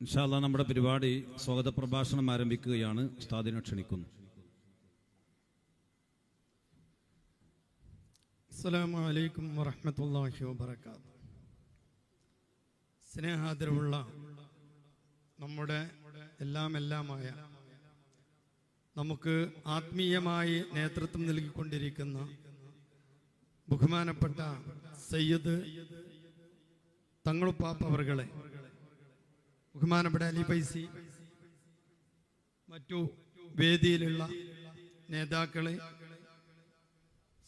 ഇൻഷാല്ല നമ്മുടെ പരിപാടി സ്വാഗത പ്രഭാഷണം ആരംഭിക്കുകയാണ്. ഉസ്താദിനെ ക്ഷണിക്കുന്നു. അസ്സലാമു അലൈക്കും വറഹ്മത്തുള്ളാഹി വബറകാത്ത് സ്നേഹാദരവുള്ള നമ്മുടെ എല്ലാം എല്ലാമായ നമുക്ക് ആത്മീയമായി നേതൃത്വം നൽകിക്കൊണ്ടിരിക്കുന്ന ബഹുമാനപ്പെട്ട സയ്യദ് തങ്ങളുപ്പാപ്പ അവർകളെ ബഹുമാനപ്പെട്ട അലി പൈസി മറ്റു വേദിയിലുള്ള നേതാക്കളെ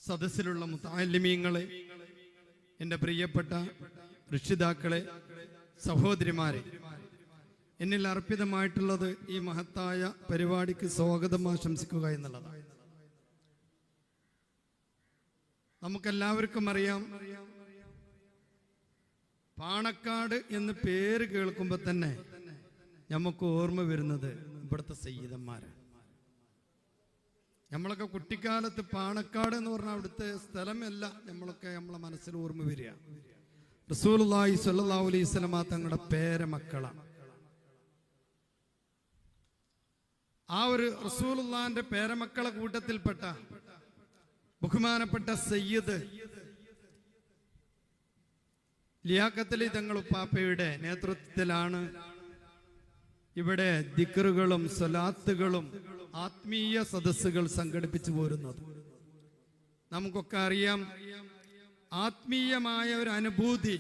സദസ്സിലുള്ള മുത്താലിമീങ്ങളെ എന്റെ പ്രിയപ്പെട്ട രക്ഷിതാക്കളെ സഹോദരിമാരെ എന്നിൽ അർപ്പിതമായിട്ടുള്ളത് ഈ മഹത്തായ പരിപാടിക്ക് സ്വാഗതം ആശംസിക്കുക എന്നുള്ളതാണ്. നമുക്കെല്ലാവർക്കും അറിയാം പാണക്കാട് എന്ന് പേര് കേൾക്കുമ്പോൾ തന്നെ നമുക്ക് ഓർമ്മ വരുന്നത് ഇവിടുത്തെ സയ്യിദന്മാരാണ് നമ്മളൊക്കെ കുട്ടിക്കാലത്ത് പാണക്കാട് എന്ന് പറഞ്ഞാൽ അവിടുത്തെ സ്ഥലമല്ല നമ്മളൊക്കെ നമ്മളെ മനസ്സിൽ ഓർമ്മ വരിക. റസൂലുള്ളാഹി സ്വല്ലല്ലാഹു അലൈഹി വസല്ലമ തങ്ങളുടെ പേരമക്കളാണ് ആ ഒരു റസൂലുള്ളാന്റെ പേരമക്കളെ കൂട്ടത്തിൽപ്പെട്ട ബഹുമാനപ്പെട്ട സയ്യിദ് ലിയാക്കത്തലി തങ്ങൾ ഉപ്പാപ്പയുടെ നേതൃത്വത്തിലാണ് ഇവിടെ ദിക്കറുകളും സ്വലാത്തുകളും ആത്മീയ സദസ്സുകൾ സംഘടിപ്പിച്ചു പോരുന്നത്. നമുക്കൊക്കെ അറിയാം ആത്മീയമായ ഒരു അനുഭൂതി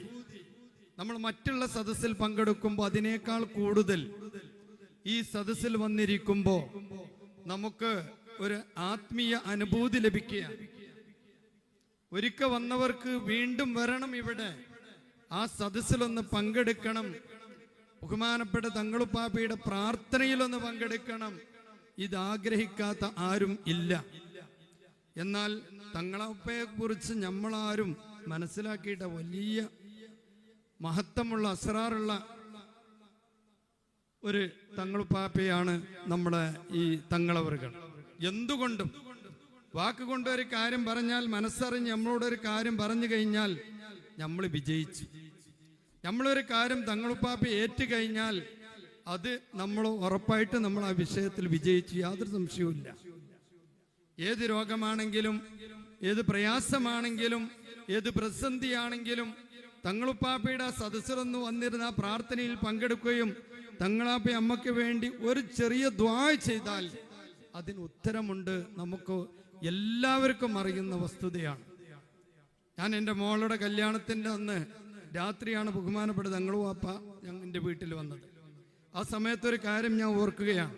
നമ്മൾ മറ്റുള്ള സദസ്സിൽ പങ്കെടുക്കുമ്പോൾ അതിനേക്കാൾ കൂടുതൽ ഈ സദസ്സിൽ വന്നിരിക്കുമ്പോൾ നമുക്ക് ഒരു ആത്മീയ അനുഭൂതി ലഭിക്കുക ഒരിക്കൽ വന്നവർക്ക് വീണ്ടും വരണം ഇവിടെ. ആ സദസ്സിലൊന്ന് പങ്കെടുക്കണം. ബഹുമാനപ്പെട്ട തങ്ങളുപ്പാപ്പയുടെ പ്രാർത്ഥനയിലൊന്ന് പങ്കെടുക്കണം. ഇതാഗ്രഹിക്കാത്ത ആരും ഇല്ല. എന്നാൽ തങ്ങളപ്പയെ കുറിച്ച് നമ്മളാരും മനസ്സിലാക്കിയിട്ട വലിയ മഹത്വമുള്ള അസറാറുള്ള ഒരു തങ്ങളുപ്പാപ്പയാണ് നമ്മളെ ഈ തങ്ങളവറുകൾ എന്തുകൊണ്ടും വാക്കുകൊണ്ട് ഒരു കാര്യം പറഞ്ഞാൽ മനസ്സറിഞ്ഞ് നമ്മളോട് ഒരു കാര്യം പറഞ്ഞു കഴിഞ്ഞാൽ നമ്മൾ വിജയിച്ചു. നമ്മളൊരു കാര്യം തങ്ങളുപ്പാപ്പ ഏറ്റു കഴിഞ്ഞാൽ അത് നമ്മൾ ഉറപ്പായിട്ട് നമ്മൾ ആ വിഷയത്തിൽ വിജയിച്ചു. യാതൊരു സംശയവുമില്ല ഏത് രോഗമാണെങ്കിലും ഏത് പ്രയാസമാണെങ്കിലും ഏത് പ്രതിസന്ധിയാണെങ്കിലും തങ്ങളുപ്പാപ്പയുടെ ആ സദസ്സിലൊന്ന് വന്നിരുന്ന ആ പ്രാർത്ഥനയിൽ പങ്കെടുക്കുകയും തങ്ങളാപ്പ അമ്മയ്ക്ക് വേണ്ടി ഒരു ചെറിയ ദ്വാ ചെയ്താൽ അതിന് ഉത്തരമുണ്ട്. നമുക്ക് എല്ലാവർക്കും അറിയുന്ന വസ്തുതയാണ്. ഞാൻ എന്റെ മോളുടെ കല്യാണത്തിന്റെ അന്ന് രാത്രിയാണ് ബഹുമാനപ്പെട്ട തങ്ങളും അപ്പ എന്റെ വീട്ടിൽ വന്നത്. ആ സമയത്തൊരു കാര്യം ഞാൻ ഓർക്കുകയാണ്.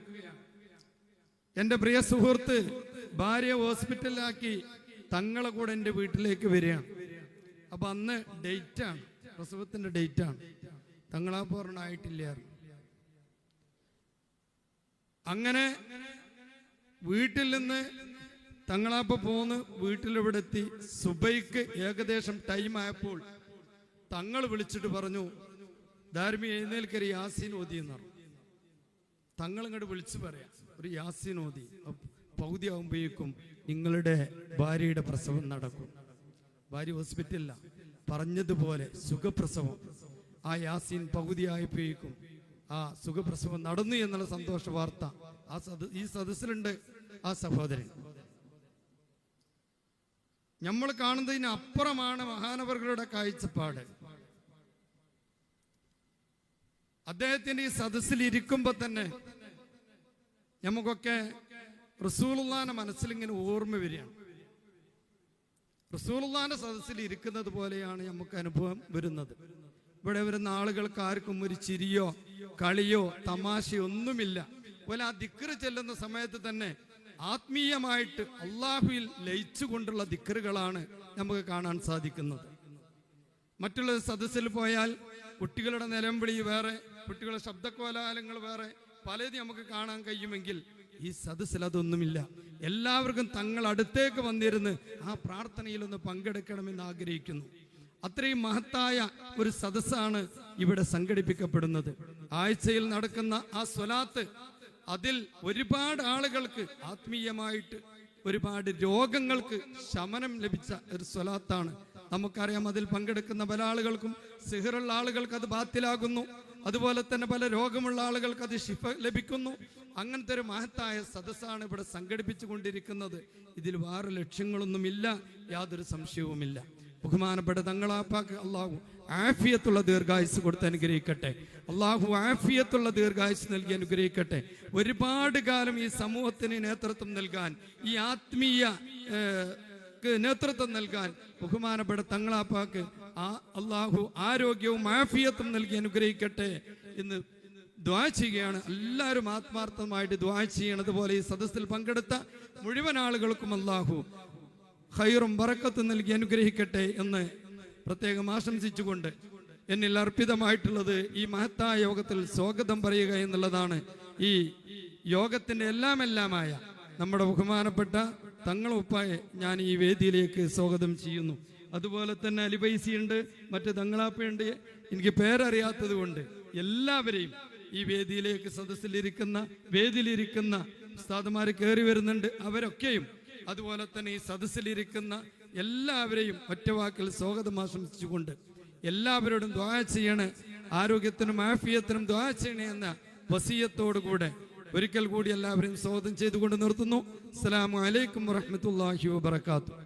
എന്റെ പ്രിയ സുഹൃത്ത് ഭാര്യ ഹോസ്പിറ്റലിലാക്കി തങ്ങളെ കൂടെ എന്റെ വീട്ടിലേക്ക് വരികയാണ്. അപ്പം അന്ന് ഡേറ്റാണ് പ്രസവത്തിന്റെ ഡേറ്റാണ്. തങ്ങളാ പൂർണമായിട്ടില്ലായിരുന്നു അങ്ങനെ വീട്ടിൽ നിന്ന് തങ്ങളാപ്പ പോന്ന് വീട്ടിലിവിടെ എത്തി സുബൈക്ക് ഏകദേശം ടൈം ആയപ്പോൾ തങ്ങൾ വിളിച്ചിട്ട് പറഞ്ഞു ധാർമി എഴുന്നേൽക്കരി യാസീൻ ഓതി എന്ന് പറഞ്ഞു. തങ്ങൾ ഇങ്ങോട്ട് വിളിച്ചു പറയാം ഒരു യാസീൻ ഓതി പകുതി ആകുമ്പോഴേക്കും നിങ്ങളുടെ ഭാര്യയുടെ പ്രസവം നടക്കും. ഭാര്യ ഹോസ്പിറ്റലില്ല പറഞ്ഞതുപോലെ സുഖപ്രസവം. ആ യാസീൻ പകുതിയായപ്പോഴേക്കും ആ സുഖപ്രസവം നടന്നു എന്നുള്ള സന്തോഷ വാർത്ത ആ സദ ഈ സദസ്സിലുണ്ട് ആ സഹോദരൻ. നമ്മൾ കാണുന്നതിന് അപ്പുറമാണ് മഹാനവറുകളുടെ കാഴ്ചപ്പാട്. അദ്ദേഹത്തിന്റെ ഈ സദസ്സിൽ ഇരിക്കുമ്പോ തന്നെ നമുക്കൊക്കെ റസൂലുള്ളാന്റെ മനസ്സിൽ ഇങ്ങനെ ഓർമ്മ വരികയാണ്. റസൂലുള്ളാന്റെ സദസ്സിൽ ഇരിക്കുന്നത് പോലെയാണ് നമുക്ക് അനുഭവം വരുന്നത്. ഇവിടെ വരുന്ന ആളുകൾക്ക് ആർക്കും ഒരു ചിരിയോ കളിയോ തമാശയോ ഒന്നുമില്ല. പോലെ ആ ദിക്കറ് ചെല്ലുന്ന സമയത്ത് തന്നെ ആത്മീയമായിട്ട് അള്ളാഹുവിൽ ലയിച്ചുകൊണ്ടുള്ള ദിക്കറുകളാണ് നമുക്ക് കാണാൻ സാധിക്കുന്നത്. മറ്റുള്ള സദസ്സിൽ പോയാൽ കുട്ടികളുടെ നിലമ്പിളി വേറെ കുട്ടികളുടെ ശബ്ദകോലാഹലങ്ങൾ വേറെ പലതും നമുക്ക് കാണാൻ കഴിയുമെങ്കിൽ ഈ സദസ്സിൽ അതൊന്നുമില്ല. എല്ലാവർക്കും തങ്ങൾ അടുത്തേക്ക് വന്നിരുന്ന് ആ പ്രാർത്ഥനയിൽ ഒന്ന് പങ്കെടുക്കണമെന്ന് ആഗ്രഹിക്കുന്നു. അത്രയും മഹത്തായ ഒരു സദസ്സാണ് ഇവിടെ സംഘടിപ്പിക്കപ്പെടുന്നത്. ആഴ്ചയിൽ നടക്കുന്ന ആ സ്വലാത്ത് അതിൽ ഒരുപാട് ആളുകൾക്ക് ആത്മീയമായിട്ട് ഒരുപാട് രോഗങ്ങൾക്ക് ശമനം ലഭിച്ച ഒരു സ്വലാത്താണ്. നമുക്കറിയാം അതിൽ പങ്കെടുക്കുന്ന പല ആളുകൾക്കും സിഹറുള്ള ആളുകൾക്ക് അത് ബാത്തിലാകുന്നു. അതുപോലെ തന്നെ പല രോഗമുള്ള ആളുകൾക്ക് അത് ശിഫ ലഭിക്കുന്നു. അങ്ങനത്തെ ഒരു മഹത്തായ സദസ്സാണ് ഇവിടെ സംഘടിപ്പിച്ചു കൊണ്ടിരിക്കുന്നത് ഇതിൽ വേറെ ലക്ഷ്യങ്ങളൊന്നുമില്ല. യാതൊരു സംശയവുമില്ല. ബഹുമാനപ്പെട്ട തങ്ങളാപ്പാക്ക് അള്ളാഹു ആഫിയത്തുള്ള ദീർഘായുസ് കൊടുത്ത് അനുഗ്രഹിക്കട്ടെ. അള്ളാഹു ആഫിയത്തുള്ള ദീർഘായുസ് നൽകി അനുഗ്രഹിക്കട്ടെ. ഒരുപാട് കാലം ഈ സമൂഹത്തിന് നേതൃത്വം നൽകാൻ ഈ ആത്മീയ നേതൃത്വം നൽകാൻ ബഹുമാനപ്പെട്ട തങ്ങളാപ്പാക്ക് ആ അള്ളാഹു ആരോഗ്യവും ആഫിയത്തും നൽകി അനുഗ്രഹിക്കട്ടെ എന്ന് ദ്വാ ചെയ്യുകയാണ്. എല്ലാവരും ആത്മാർത്ഥമായിട്ട് ദ്വാ ചെയ്യണത് പോലെ ഈ സദസ്സിൽ പങ്കെടുത്ത മുഴുവൻ ആളുകൾക്കും അള്ളാഹു ഖൈറും വറക്കത്ത് നൽകി അനുഗ്രഹിക്കട്ടെ എന്ന് പ്രത്യേകം ആശംസിച്ചുകൊണ്ട് എന്നിൽ അർപ്പിതമായിട്ടുള്ളത് ഈ മഹത്തായ യോഗത്തിൽ സ്വാഗതം പറയുക എന്നുള്ളതാണ്. ഈ യോഗത്തിന്റെ എല്ലാം എല്ലാമായ നമ്മുടെ ബഹുമാനപ്പെട്ട തങ്ങളുപ്പായെ ഞാൻ ഈ വേദിയിലേക്ക് സ്വാഗതം ചെയ്യുന്നു. അതുപോലെ തന്നെ അലിബൈസി ഉണ്ട് മറ്റ് തങ്ങളാപ്പയുണ്ട് എനിക്ക് പേരറിയാത്തത് കൊണ്ട് എല്ലാവരെയും ഈ വേദിയിലേക്ക് സദസ്സിലിരിക്കുന്ന വേദിയിലിരിക്കുന്ന ഉസ്താദുമാർ കയറി വരുന്നുണ്ട്. അവരൊക്കെയും അതുപോലെ തന്നെ ഈ സദസ്സിലിരിക്കുന്ന എല്ലാവരെയും ഒറ്റവാക്കിൽ സ്വാഗതം ആശംസിച്ചുകൊണ്ട് എല്ലാവരോടും ദ്വാ ചെയ്യണേ ആരോഗ്യത്തിനും ആഫിയത്തിനും ദ്വാ ചെയ്യണേ എന്ന വസീയത്തോടുകൂടെ ഒരിക്കൽ കൂടി എല്ലാവരെയും സ്വാഗതം ചെയ്തുകൊണ്ട് നിർത്തുന്നു. അസ്സലാമു അലൈക്കും വറഹ്മത്തുള്ളാഹി വബറകാതുഹു.